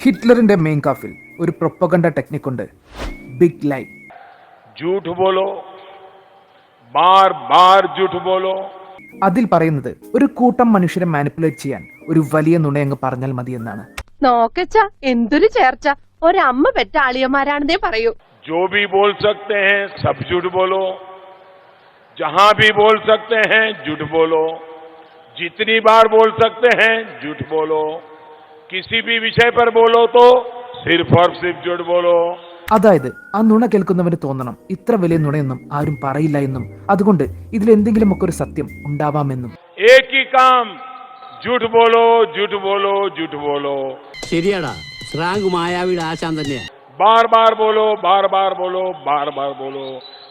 ഹിറ്റ്ലറിന്റെ മെയിൻ കാഫിൽ ഒരു പ്രൊപ്പഗണ്ട ടെക്നിക് ഉണ്ട് ബിഗ് ലൈ झूठ बोलो बार बार झूठ बोलो അതിൽ പറയുന്നത് ഒരു കൂട്ടം മനുഷ്യരെ മാനിപ്പുലേറ്റ് ചെയ്യാൻ ഒരു വലിയ നുണയങ്ങ് പറഞ്ഞാൽ മതി എന്നാണ് നോക്കച്ച എന്തൊരു ചേർച്ച ഒരമ്മ പെറ്റ ആളിയന്മാരാണെന്നേ പറയൂ जो भी बोल सकते हैं सब झूठ बोलो जहां भी बोल सकते हैं झूठ बोलो जितनी बार बोल सकते हैं झूठ बोलो കിസി ബി വിഷയ പർ ബോലോ തോ സിർഫ് ഓർ സിർഫ് ജോഡ് ബോലോ അതായത് ആ നുണ കേൾക്കുന്നവന് തോന്നണം. ഇത്ര വലിയ നുണയെന്നും ആരും പറയില്ല എന്നും. അതുകൊണ്ട് ഇതിൽ എന്തെങ്കിലും ഒക്കെ ഒരു സത്യം ഉണ്ടാവാമെന്നും. ഏകി കാം ജൂട്ട് ബോലോ ജൂട്ട് ബോലോ ജൂട്ട് ബോലോ ശരിയാടാ. സ്രാങ്ക് മായാവിയുടെ ആശാൻ തന്നെയാ. ബാർ ബാർ ബോലോ ബാർ ബാർ ബോലോ ബാർ ബാർ ബോലോ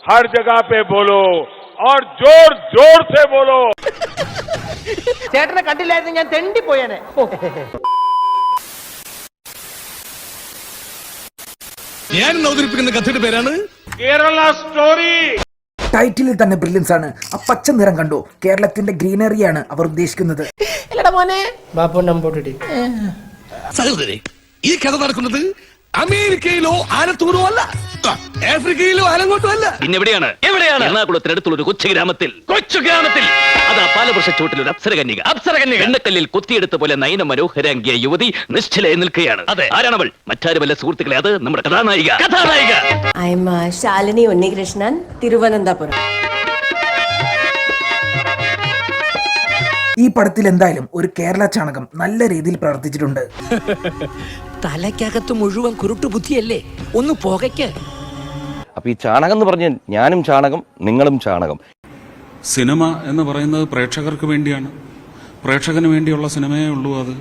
ഹർ ജഗാ പേ ബോലോ ഓർ ജോർ ജോർ സേ ബോലോ ചേട്ടനെ കണ്ടില്ലായിരുന്നു ഞാൻ തെണ്ടി പോയേനെ ഞാൻ അവതരിപ്പിക്കുന്ന കഥയുടെ പേരാണ് കേരള സ്റ്റോറി. ടൈറ്റിലിൽ തന്നെ ബ്രില്യൻസ് ആണ്. ആ പച്ച നിറം കണ്ടു? കേരളത്തിന്റെ ഗ്രീനറിയാണ് അവർ ഉദ്ദേശിക്കുന്നത്. സഹോദരി ഈ കഥ നടക്കുന്നത് അമേരിക്കയിലോ ആലത്തൂരോ അല്ല. ആഫ്രിക്കയിലോ ആലങ്ങോട്ടോ അല്ല. പിന്നെ എവിടെയാണ്? എവിടെയാണ് എറണാകുളത്തിനടുത്തുള്ള ഒരു കൊച്ചു ഗ്രാമത്തിൽ. കൊച്ചു ഗ്രാമത്തിൽ. അതാ പാലവൃക്ഷ ചൂട്ടിൽ ഒരു അപ്സരകന്യക. അപ്സരകന്യക. എണ്ണക്കല്ലിൽ കുത്തിയെടുത്ത പോലെ നയന മനോഹരാംഗിയ യുവതി നിശ്ചലയെ നിൽക്കുകയാണ്. അതെ. ആരാണവൾ? മറ്റാരുമല്ല സുഹൃത്തുക്കളെ? അത് നമ്മുടെ കഥാനായിക. കഥാനായിക. I am Shalini Unnikrishnan Thiruvananthapuram. ഈ പടത്തിൽ എന്തായാലും ഒരു കേരള ചാണകം നല്ല രീതിയിൽ പ്രവർത്തിച്ചിട്ടുണ്ട്. തലയ്ക്കകത്ത് മുഴുവൻ കുരുട്ടു ബുദ്ധിയല്ലേ? ഒന്ന് പുകയ്ക്ക്. അപ്പൊ ഈ ചാണകം എന്ന് പറഞ്ഞ ഞാനും ചാണകം നിങ്ങളും ചാണകം. സിനിമ എന്ന് പറയുന്നത് പ്രേക്ഷകർക്ക് വേണ്ടിയാണ്. പ്രേക്ഷകന് വേണ്ടിയുള്ള സിനിമയേ ഉള്ളൂ അത്.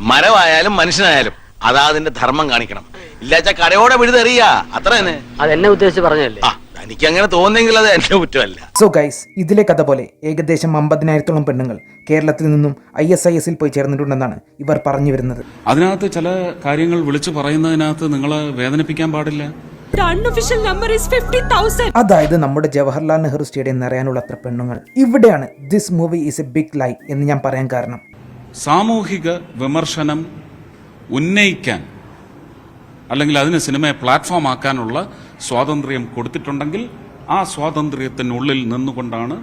മരമായാലും മനുഷ്യനായാലും അതാ അതിന്റെ ധർമ്മം കാണിക്കണം. ഇല്ലാച്ച കരയോടെ വിഴുതെറിയ. അത്ര തന്നെ അതെന്നെ ഉദ്ദേശിച്ച് പറഞ്ഞല്ലേ ആ. എനിക്ക് അങ്ങനെ തോന്നുന്നെങ്കിൽ അത് എന്റെ കുറ്റമല്ല. സോ ഗൈസ് ഇതിലെ കഥ പോലെ ഏകദേശം അമ്പതിനായിരത്തോളം പെണ്ണുങ്ങൾ കേരളത്തിൽ നിന്നും ഐ എസ് ഐ എസിൽ പോയി ചേർന്നിട്ടുണ്ടെന്നാണ് ഇവർ പറഞ്ഞു വരുന്നത്. അതിനകത്ത് ചില കാര്യങ്ങൾ വിളിച്ചു പറയുന്നതിനകത്ത് നിങ്ങളെ വേദനിപ്പിക്കാൻ പാടില്ല? അതായത് നമ്മുടെ ജവഹർലാൽ നെഹ്റു സ്റ്റേഡിയം നിറയാനുള്ള അത്ര പെണ്ണുങ്ങൾ. ഇവിടെയാണ് this movie is a big lie എന്ന് ഞാൻ പറയാൻ കാരണം. സാമൂഹിക വിമർശനം ഉന്നയിക്കാൻ അല്ലെങ്കിൽ അതിന് സിനിമയെ പ്ലാറ്റ്ഫോം ആക്കാനുള്ള സ്വാതന്ത്ര്യം കൊടുത്തിട്ടുണ്ടെങ്കിൽ ആ സ്വാതന്ത്ര്യത്തിനുള്ളിൽ നിന്നുകൊണ്ടാണ്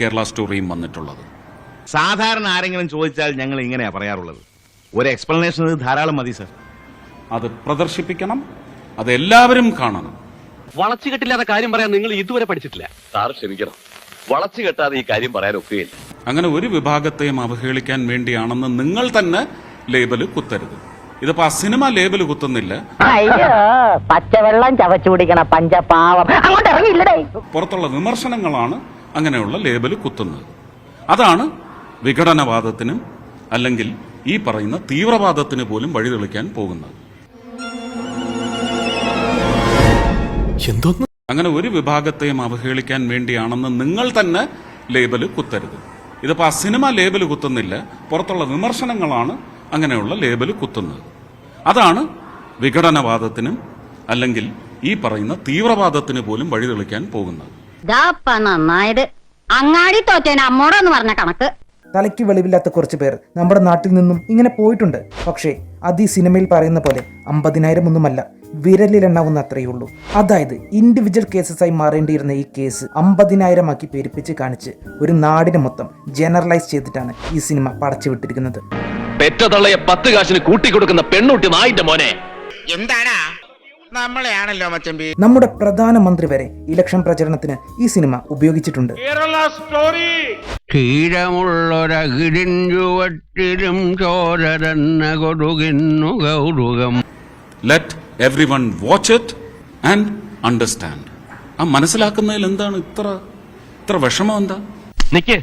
കേരള സ്റ്റോറിയും വന്നിട്ടുള്ളത്. സാധാരണ ആരെങ്കിലും ചോദിച്ചാൽ ഞങ്ങൾ ഇങ്ങനെയാ പറയാറുള്ളത്. ഒരു എക്സ്പ്ലനേഷൻ ധാരാളം മതി സർ അത് പ്രദർശിപ്പിക്കണം അത് എല്ലാവരും കാണണം. വളച്ചു കെട്ടില്ലാത്ത കാര്യം പറയാൻ നിങ്ങൾ ഇതുവരെ പഠിച്ചിട്ടില്ല. സാർ ക്ഷമിക്കണം. വളച്ചു കെട്ടാതെ ഈ കാര്യം പറയാൻ ഒക്കുകയില്ല. അങ്ങനെ ഒരു വിഭാഗത്തെയും അവഹേളിക്കാൻ വേണ്ടിയാണെന്ന് നിങ്ങൾ തന്നെ ലേബൽ കുത്തരുത്. ഇതിപ്പോ ആ സിനിമ ലേബിൾ കുത്തുന്നില്ല. അയ്യോ പച്ചവെള്ളം ചവച്ചു കുടിക്കണ പഞ്ചപാവം. അങ്ങോട്ട് ഇറങ്ങിയില്ലേ പുറത്തുള്ള വിമർശനങ്ങളാണ് അങ്ങനെയുള്ള ലേബൽ കുത്തുന്നത്. അതാണ് വിഘടനവാദത്തിനും അല്ലെങ്കിൽ ഈ പറയുന്ന തീവ്രവാദത്തിന് പോലും വഴി തെളിക്കാൻ പോകുന്നത്. അങ്ങനെ ഒരു വിഭാഗത്തെയും അവഹേളിക്കാൻ വേണ്ടിയാണെന്ന് നിങ്ങൾ തന്നെ ലേബൽ കുത്തരുത്. ഇതിപ്പോ ആ സിനിമ ലേബൽ കുത്തുന്നില്ല പുറത്തുള്ള വിമർശനങ്ങളാണ് അങ്ങനെയുള്ള ലേബൽ കുത്തുന്നത്. അതാണ് വിഘടനവാദത്തിനും അല്ലെങ്കിൽ ഈ പറയുന്ന തീവ്രവാദത്തിന് പോലും വഴിതെളിക്കാൻ പോകുന്നത്. അങ്ങാടി തോറ്റേന് അമ്മോടെന്ന് പറഞ്ഞ കണക്ക്. തലയ്ക്ക് വെളിവില്ലാത്ത കുറച്ച് പേർ നമ്മുടെ നാട്ടിൽ നിന്നും ഇങ്ങനെ പോയിട്ടുണ്ട്. പക്ഷേ അത് ഈ സിനിമയിൽ പറയുന്ന പോലെ അമ്പതിനായിരം ഒന്നുമല്ല വിരലിലെണ്ണാവുന്ന അത്രയേ ഉള്ളൂ. അതായത് ഇൻഡിവിജ്വൽ കേസസ് ആയി മാറേണ്ടിയിരുന്ന ഈ കേസ് അമ്പതിനായിരം ആക്കി പെരുപ്പിച്ച് കാണിച്ച് ഒരു നാടിനെ മൊത്തം ജനറലൈസ് ചെയ്തിട്ടാണ് ഈ സിനിമ പടച്ചു വിട്ടിരിക്കുന്നത് പെറ്റതള്ളയെ പത്ത് കാശിന് കൂട്ടിക്കൊടുക്കുന്ന പെണ്ണുട്ടി നായിന്റെ മോനെ. എന്താടാ? നമ്മളെയാണല്ലോ മച്ചമ്പി നമ്മുടെ പ്രധാനമന്ത്രി വരെ ഇലക്ഷൻ പ്രചരണത്തിന് ഈ സിനിമ ഉപയോഗിച്ചിട്ടുണ്ട്. കേരള സ്റ്റോറി. ക്ഷീരമുള്ളൊരകിരിഞ്ചുവട്ടിലും ചോരതന്ന കൊടുകിന്നു കൗതുകം. Let everyone watch it and understand ആ മനസ്സിലാക്കുന്നതിൽ എന്താണ് ഇത്ര ഇത്ര വിഷമം എന്താ? നിക്ക്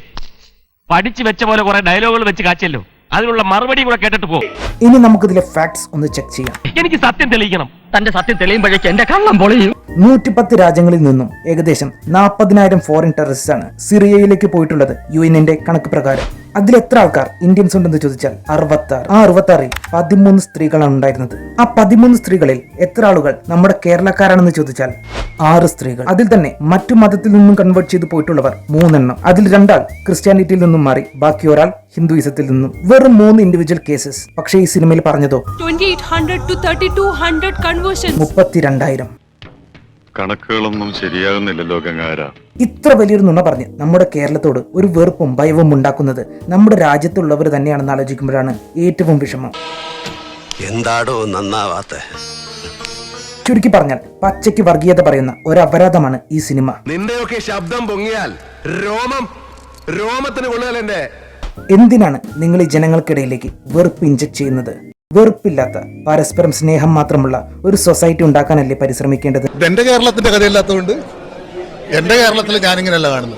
പഠിച്ചു വെച്ച പോലെ കുറെ ഡയലോഗുകൾ വെച്ച് കാച്ചല്ലോ അതിനുള്ള മറുപടി കൂടെ കേട്ടിട്ട് പോ. ഇനി നമുക്കിതിലെ ഫാക്ട്സ് ഒന്ന് ചെക്ക് ചെയ്യാം. എനിക്ക് സത്യം തെളിയിക്കണം. തന്റെ സത്യം തെളിയുമ്പോഴേക്ക് എന്റെ കള്ളം പൊളിയും. നൂറ്റിപ്പത്ത് രാജ്യങ്ങളിൽ നിന്നും ഏകദേശം നാൽപ്പതിനായിരം ഫോറിൻ ടെററിസ്റ്റ് ആണ് സിറിയയിലേക്ക് പോയിട്ടുള്ളത് യു എന്നിന്റെ കണക്ക് പ്രകാരം. അതിൽ എത്ര ആൾക്കാർ ഇന്ത്യൻസ് ഉണ്ടെന്ന് ചോദിച്ചാൽ അറുപത്തി ആറ് ആ അറുപത്തി ആറിൽ പതിമൂന്ന് സ്ത്രീകളാണ് ഉണ്ടായിരുന്നത്. ആ പതിമൂന്ന് സ്ത്രീകളിൽ എത്ര ആളുകൾ നമ്മുടെ കേരളക്കാരാണെന്ന് ചോദിച്ചാൽ ആറ് സ്ത്രീകൾ. അതിൽ തന്നെ മറ്റു മതത്തിൽ നിന്നും കൺവേർട്ട് ചെയ്ത് പോയിട്ടുള്ളവർ മൂന്നെണ്ണം. അതിൽ രണ്ടാൾ ക്രിസ്ത്യാനിറ്റിയിൽ നിന്നും മാറി ബാക്കി ഒരാൾ ഹിന്ദുയിസത്തിൽ നിന്നും. വെറും മൂന്ന് ഇൻഡിവിജ്വൽ കേസസ് പക്ഷേ ഈ സിനിമയിൽ പറഞ്ഞതോ മുപ്പത്തിരണ്ടായിരം. കണക്കുകളൊന്നും ശരിയാകുന്നില്ലല്ലോ ഗംഗാര ഇത്ര വലിയൊരു നുണ പറഞ്ഞ് നമ്മുടെ കേരളത്തോട് ഒരു വെറുപ്പും ഭയവും ഉണ്ടാക്കുന്നത് നമ്മുടെ രാജ്യത്തുള്ളവർ തന്നെയാണെന്ന് ആലോചിക്കുമ്പോഴാണ് ഏറ്റവും വിഷമം. എന്താടോ നന്നാവാത്ത? ചുരുക്കി പറഞ്ഞാൽ പച്ചയ്ക്ക് വർഗീയത പറയുന്ന ഒരു അപരാധമാണ് ഈ സിനിമ. നിന്റെയൊക്കെ ശബ്ദം പൊങ്ങിയാൽ രോമം രോമത്തിന് കൊള്ളുകയല്ലേ എന്തിനാണ് നിങ്ങൾ ഈ ജനങ്ങൾക്കിടയിലേക്ക് വെറുപ്പ് ഇഞ്ചക്ട് ചെയ്യുന്നത്? വെറുപ്പില്ലാത്ത പരസ്പരം സ്നേഹം മാത്രമുള്ള ഒരു സൊസൈറ്റി ഉണ്ടാക്കാനല്ലേ പരിശ്രമിക്കേണ്ടത്? എന്റെ കേരളത്തിന്റെ കഥയില്ലാത്തതുകൊണ്ട് എന്റെ കേരളത്തിൽ ഞാനിങ്ങനെയല്ല കാണുന്നത്.